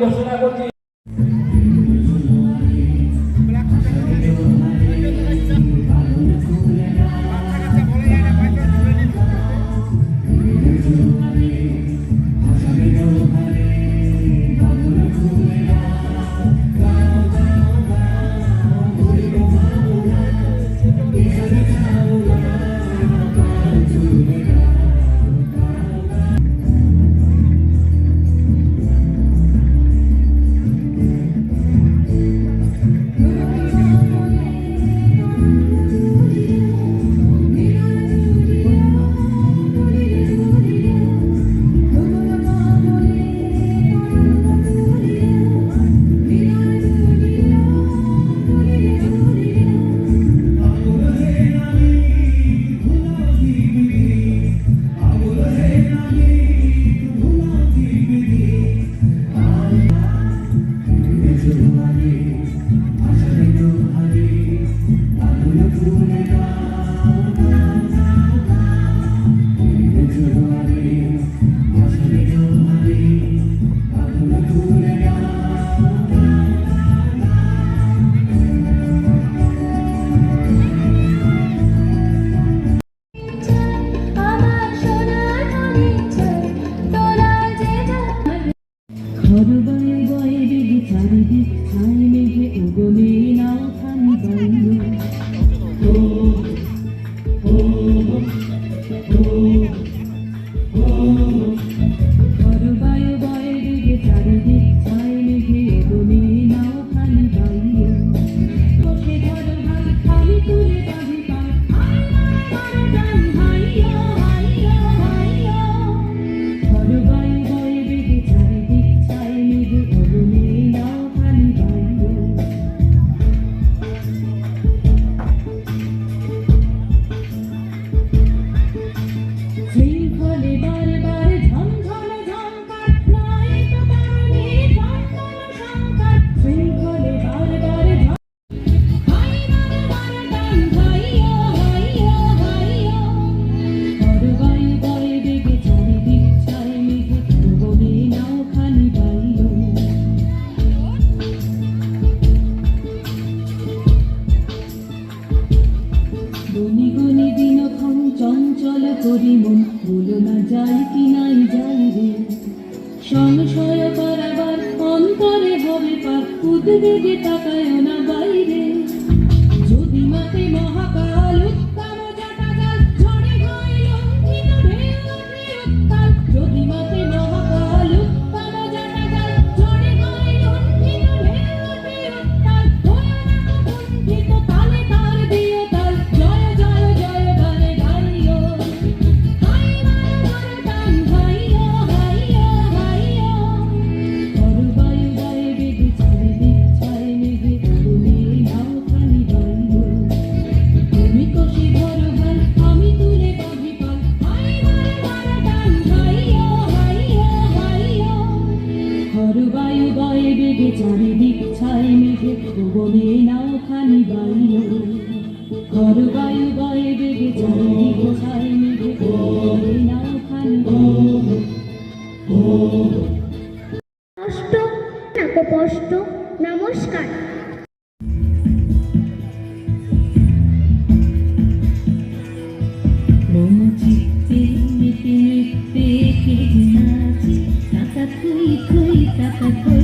ঘোষণা করছি। Thank you. করি মন বলো না, যাই কি নাই যাই রে। সংশয় করাবার অন্তরে হবে পাক উদ্বেগে তাকায় না বাইরে। খানি কর বেগে মেঘে নাও খানি কষ্ট নমস্কার। Thank you.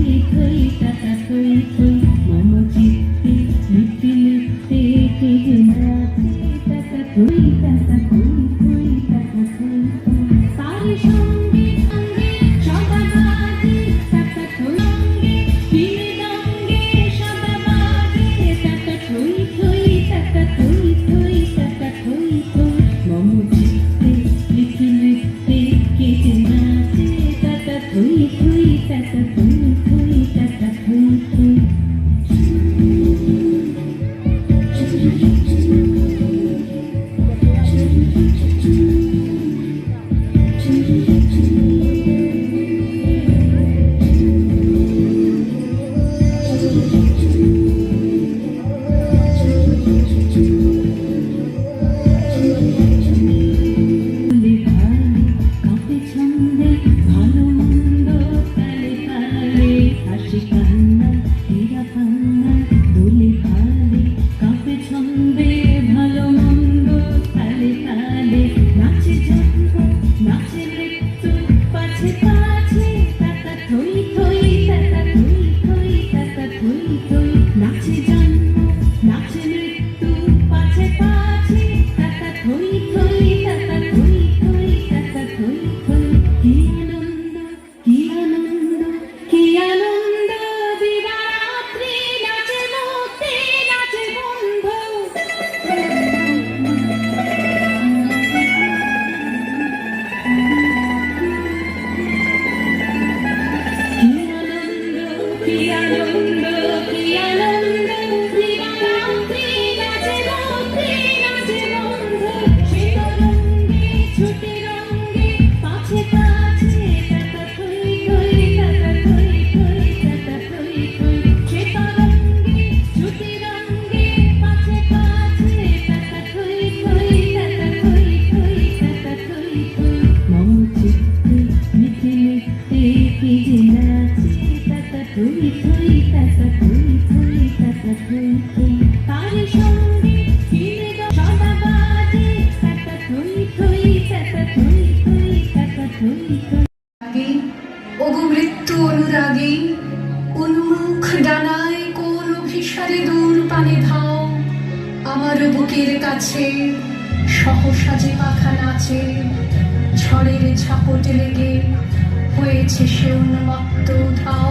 ঝড়ের ঝাপট লেগে হয়েছে সে উন্মত্ত উধাও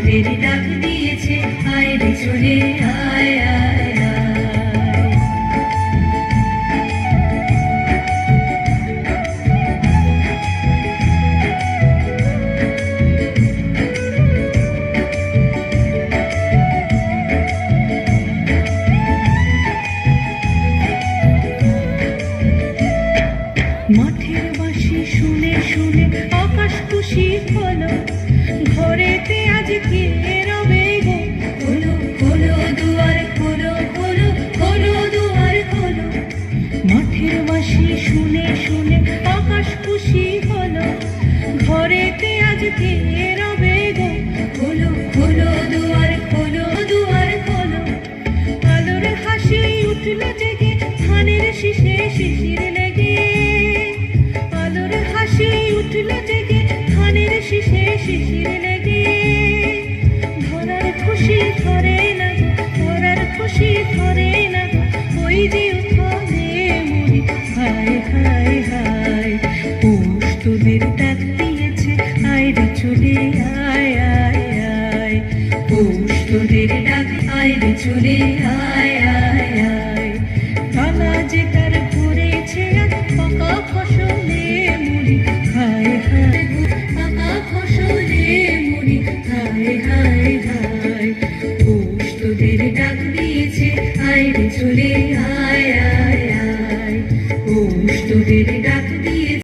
সুরের ডাক দিয়েছে আয় রে চলে আয় শুনে আকাশ খুশি হলো। ঘরেতে আজ থেকে সুরে